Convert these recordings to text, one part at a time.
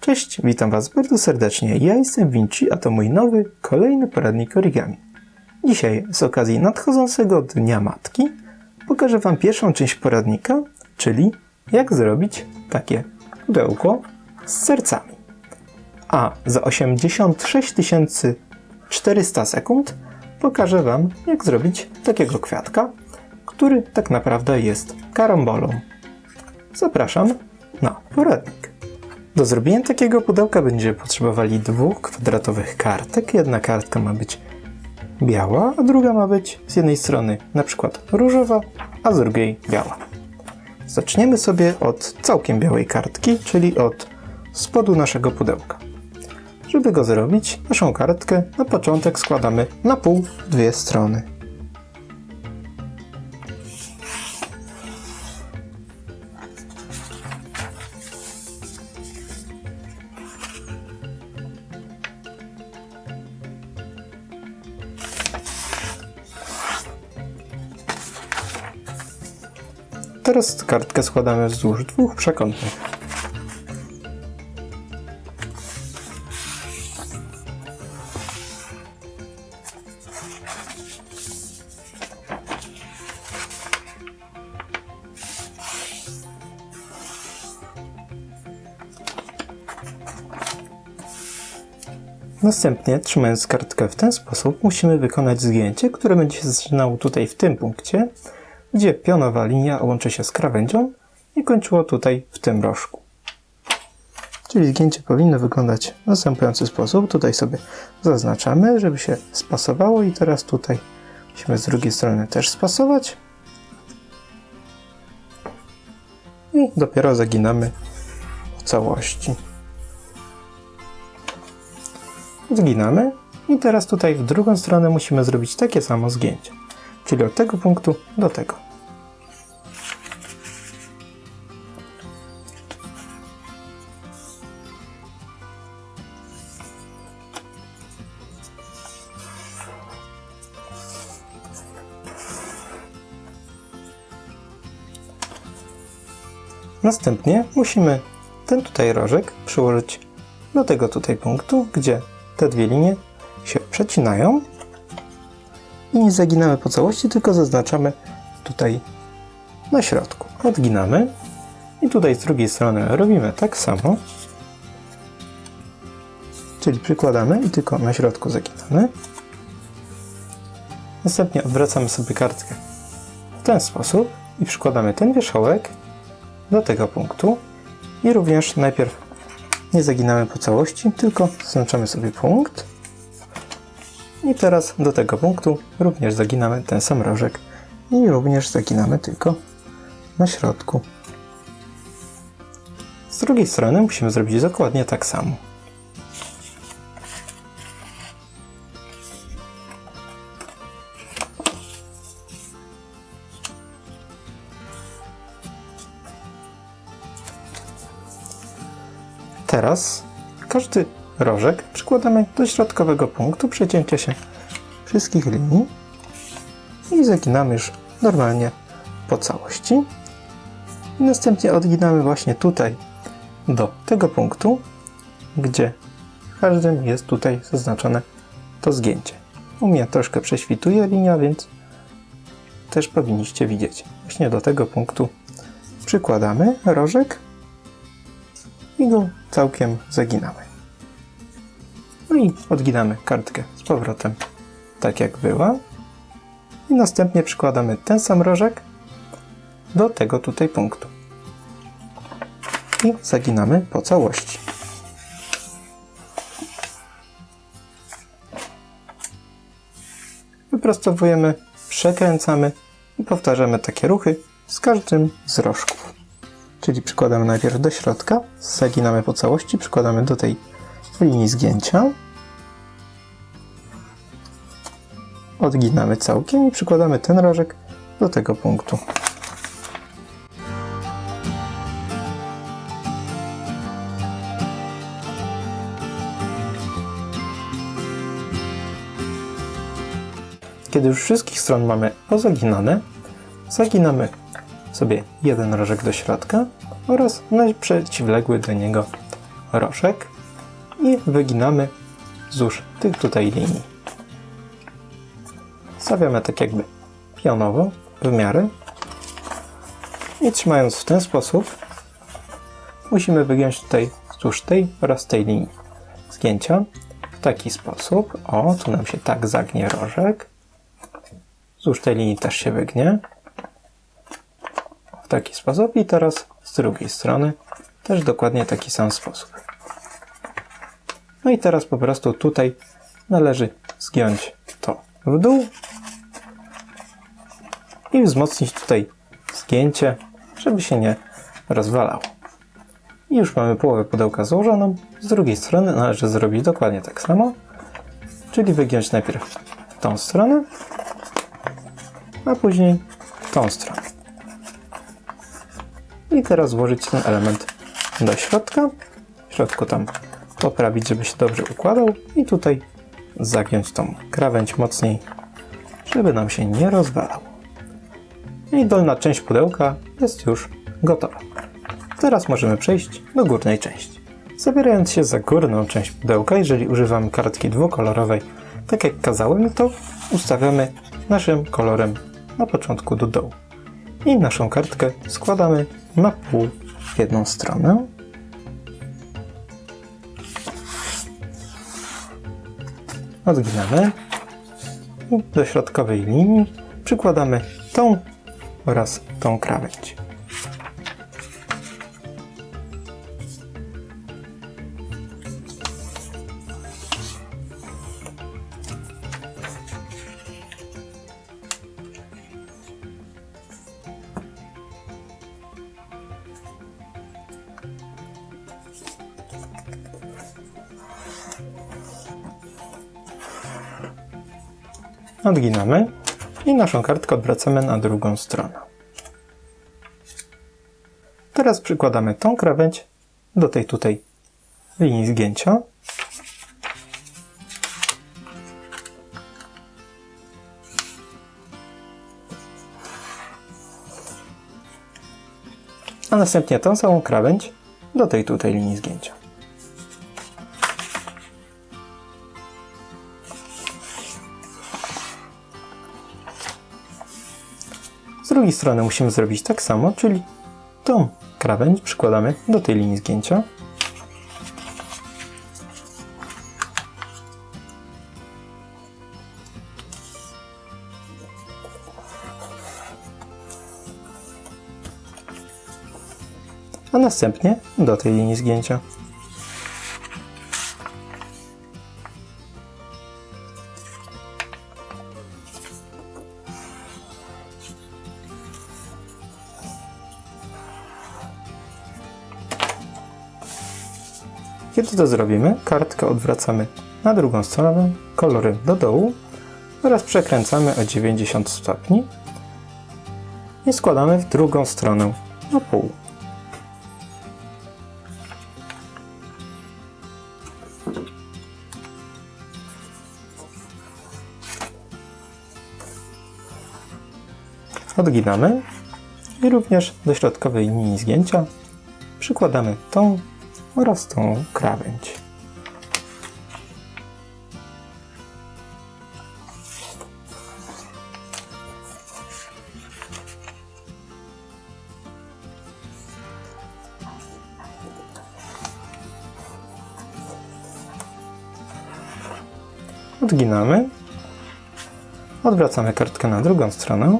Cześć, witam Was bardzo serdecznie. Ja jestem Vinci, a to mój nowy, kolejny poradnik origami. Dzisiaj, z okazji nadchodzącego Dnia Matki, pokażę Wam pierwszą część poradnika, czyli jak zrobić takie pudełko z sercami. A za 86 400 sekund pokażę Wam, jak zrobić takiego kwiatka, który tak naprawdę jest karambolą. Zapraszam na poradnik. Do zrobienia takiego pudełka będziemy potrzebowali dwóch kwadratowych kartek. Jedna kartka ma być biała, a druga ma być z jednej strony na przykład różowa, a z drugiej biała. Zaczniemy sobie od całkiem białej kartki, czyli od spodu naszego pudełka. Żeby go zrobić, naszą kartkę na początek składamy na pół dwie strony. Teraz kartkę składamy wzdłuż dwóch przekątnych. Następnie, trzymając kartkę w ten sposób, musimy wykonać zgięcie, które będzie się zaczynało tutaj w tym punkcie, gdzie pionowa linia łączy się z krawędzią i kończyło tutaj w tym rożku. Czyli zgięcie powinno wyglądać w następujący sposób. Tutaj sobie zaznaczamy, żeby się spasowało i teraz tutaj musimy z drugiej strony też spasować. I dopiero zaginamy po całości. Zginamy i teraz tutaj w drugą stronę musimy zrobić takie samo zgięcie. Czyli od tego punktu do tego. Następnie musimy ten tutaj rożek przyłożyć do tego tutaj punktu, gdzie te dwie linie się przecinają i nie zaginamy po całości, tylko zaznaczamy tutaj na środku. Odginamy i tutaj z drugiej strony robimy tak samo, czyli przykładamy i tylko na środku zaginamy. Następnie odwracamy sobie kartkę w ten sposób i przykładamy ten wierzchołek do tego punktu i również najpierw nie zaginamy po całości, tylko zaznaczamy sobie punkt i teraz do tego punktu również zaginamy ten sam rożek i również zaginamy tylko na środku. Z drugiej strony musimy zrobić dokładnie tak samo. Teraz każdy rożek przykładamy do środkowego punktu przecięcia się wszystkich linii i zaginamy już normalnie po całości. I następnie odginamy właśnie tutaj do tego punktu, gdzie każdym jest tutaj zaznaczone to zgięcie. U mnie troszkę prześwituje linia, więc też powinniście widzieć. Właśnie do tego punktu przykładamy rożek i go całkiem zaginamy. No i odginamy kartkę z powrotem tak jak była. I następnie przykładamy ten sam rożek do tego tutaj punktu. I zaginamy po całości. Wyprostowujemy, przekręcamy i powtarzamy takie ruchy z każdym z rożków. Czyli przykładamy najpierw do środka, zaginamy po całości, przykładamy do tej linii zgięcia, odginamy całkiem i przykładamy ten rożek do tego punktu. Kiedy już wszystkich stron mamy pozaginane, zaginamy sobie jeden rożek do środka oraz przeciwległy do niego rożek i wyginamy wzdłuż tych tutaj linii. Stawiamy tak jakby pionowo, w miarę i trzymając w ten sposób musimy wygiąć tutaj wzdłuż tej oraz tej linii zgięcia w taki sposób. O, tu nam się tak zagnie rożek. Wzdłuż tej linii też się wygnie. W taki sposób i teraz z drugiej strony też dokładnie taki sam sposób. No i teraz po prostu tutaj należy zgiąć to w dół i wzmocnić tutaj zgięcie, żeby się nie rozwalało. I już mamy połowę pudełka złożoną. Z drugiej strony należy zrobić dokładnie tak samo, czyli wygiąć najpierw tą stronę, a później tą stronę. I teraz włożyć ten element do środka. W środku tam poprawić, żeby się dobrze układał i tutaj zagiąć tą krawędź mocniej, żeby nam się nie rozwalał. I dolna część pudełka jest już gotowa. Teraz możemy przejść do górnej części. Zabierając się za górną część pudełka, jeżeli używamy kartki dwukolorowej, tak jak kazałem, to ustawiamy naszym kolorem na początku do dołu. I naszą kartkę składamy na pół w jedną stronę. Odginamy do środkowej linii przykładamy tą oraz tą krawędź. Odginamy i naszą kartkę odwracamy na drugą stronę. Teraz przykładamy tą krawędź do tej tutaj linii zgięcia. A następnie tą samą krawędź do tej tutaj linii zgięcia. Drugiej strony musimy zrobić tak samo, czyli tą krawędź przykładamy do tej linii zgięcia. A następnie do tej linii zgięcia. Kiedy to zrobimy, kartkę odwracamy na drugą stronę, kolorem do dołu oraz przekręcamy o 90 stopni i składamy w drugą stronę na pół. Odginamy i również do środkowej linii zgięcia przykładamy tą oraz tą krawędź. Odginamy, odwracamy kartkę na drugą stronę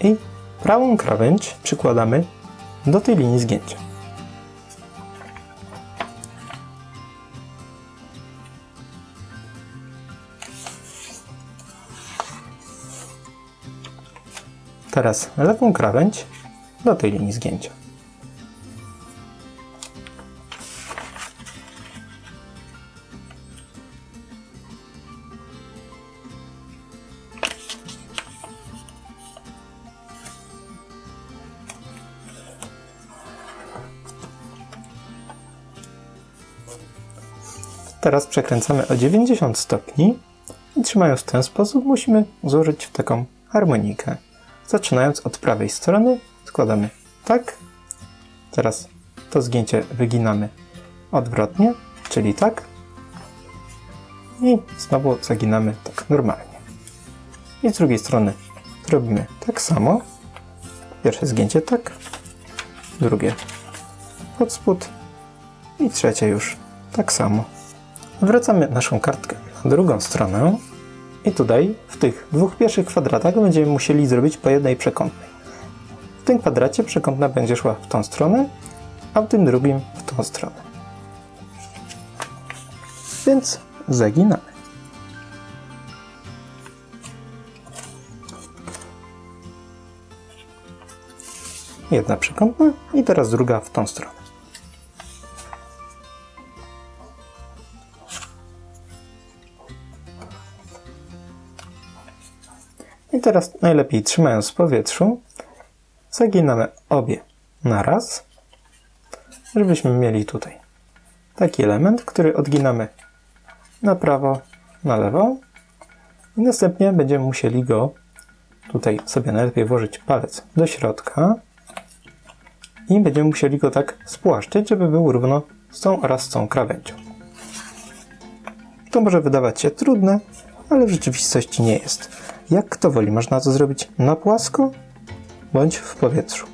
i prawą krawędź przykładamy do tej linii zgięcia. Teraz lewą krawędź do tej linii zgięcia. Teraz przekręcamy o 90 stopni i trzymając w ten sposób musimy złożyć w taką harmonikę. Zaczynając od prawej strony składamy tak. Teraz to zgięcie wyginamy odwrotnie, czyli tak. I znowu zaginamy tak normalnie. I z drugiej strony robimy tak samo. Pierwsze zgięcie tak, drugie pod spód i trzecie już tak samo. Wracamy naszą kartkę na drugą stronę i tutaj w tych dwóch pierwszych kwadratach będziemy musieli zrobić po jednej przekątnej. W tym kwadracie przekątna będzie szła w tą stronę, a w tym drugim w tą stronę. Więc zaginamy. Jedna przekątna i teraz druga w tą stronę. Teraz najlepiej trzymając w powietrzu, zaginamy obie naraz, żebyśmy mieli tutaj taki element, który odginamy na prawo, na lewo i następnie będziemy musieli go tutaj sobie najlepiej włożyć palec do środka i będziemy musieli go tak spłaszczyć, żeby był równo z tą oraz z tą krawędzią. To może wydawać się trudne, ale w rzeczywistości nie jest. Jak kto woli, można to zrobić na płasko bądź w powietrzu.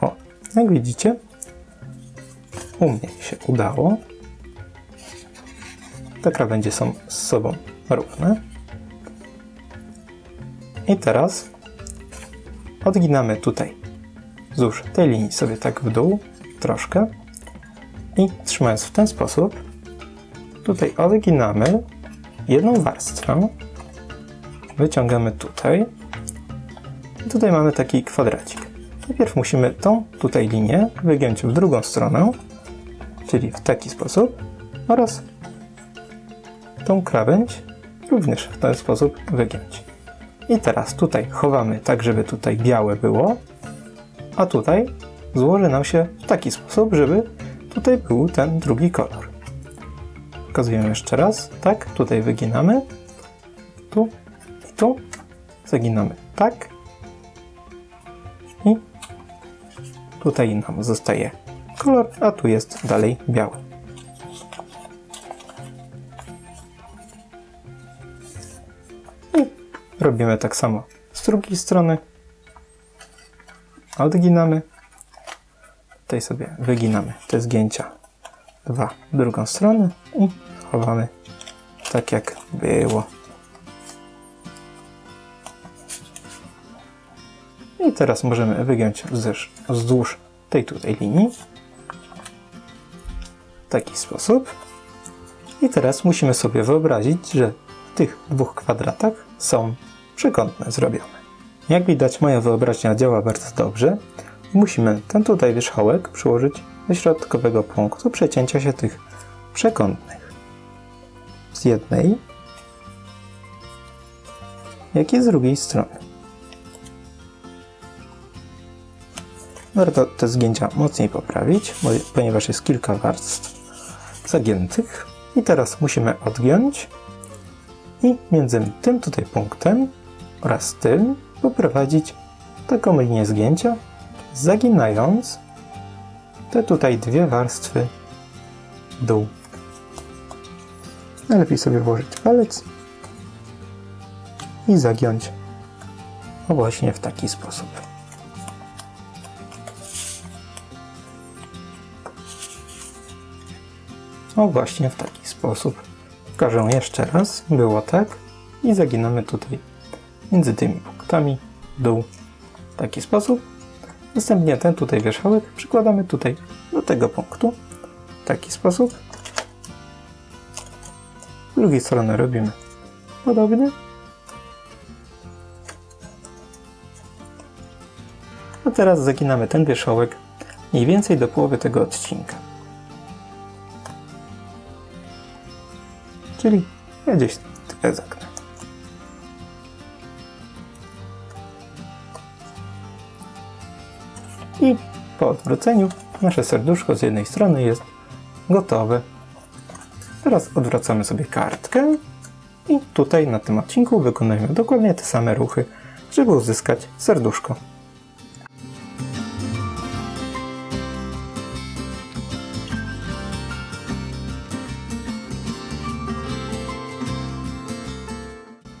O, jak widzicie, u mnie się udało. Te krawędzie są z sobą równe. I teraz odginamy tutaj wzdłuż tej linii sobie tak w dół troszkę i trzymając w ten sposób tutaj odginamy jedną warstwę. Wyciągamy tutaj. I tutaj mamy taki kwadracik. Najpierw musimy tą tutaj linię wygiąć w drugą stronę czyli w taki sposób oraz tą krawędź również w ten sposób wygiąć. I teraz tutaj chowamy tak, żeby tutaj białe było, a tutaj złoży nam się w taki sposób, żeby tutaj był ten drugi kolor. Pokazujemy jeszcze raz. Tak, tutaj wyginamy. Tu i tu. Zaginamy tak. I tutaj nam zostaje kolor, a tu jest dalej biały. Robimy tak samo z drugiej strony. Odginamy. Tutaj sobie wyginamy te zgięcia. Dwa w drugą stronę i chowamy tak jak było. I teraz możemy wygiąć wzdłuż, wzdłuż tej tutaj linii. W taki sposób. I teraz musimy sobie wyobrazić, że w tych dwóch kwadratach są przekątne zrobione. Jak widać moja wyobraźnia działa bardzo dobrze musimy ten tutaj wierzchołek przyłożyć do środkowego punktu przecięcia się tych przekątnych. Z jednej, jak i z drugiej strony. Warto te zgięcia mocniej poprawić, ponieważ jest kilka warstw zagiętych. I teraz musimy odgiąć i między tym tutaj punktem oraz tym poprowadzić taką linię zgięcia, zaginając te tutaj dwie warstwy dół. Najlepiej sobie włożyć palec i zagiąć o właśnie w taki sposób. O właśnie w taki sposób. Pokażę jeszcze raz. Było tak. I zaginamy tutaj między tymi punktami dół w taki sposób. Następnie ten tutaj wierzchołek przykładamy tutaj do tego punktu w taki sposób. Z drugiej strony robimy podobnie. A teraz zaginamy ten wierzchołek mniej więcej do połowy tego odcinka. Czyli gdzieś tyle I po odwróceniu nasze serduszko z jednej strony jest gotowe. Teraz odwracamy sobie kartkę i tutaj na tym odcinku wykonujemy dokładnie te same ruchy, żeby uzyskać serduszko.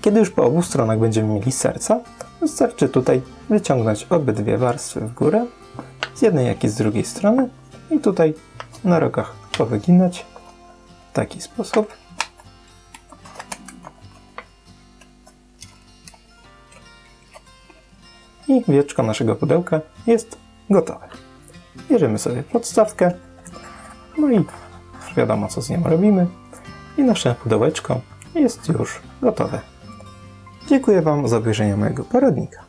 Kiedy już po obu stronach będziemy mieli serca, wystarczy tutaj wyciągnąć obydwie warstwy w górę z jednej jak i z drugiej strony i tutaj na rogach powyginać w taki sposób. I wieczko naszego pudełka jest gotowe. Bierzemy sobie podstawkę, no i wiadomo co z nią robimy. I nasze pudełeczko jest już gotowe. Dziękuję Wam za obejrzenie mojego poradnika.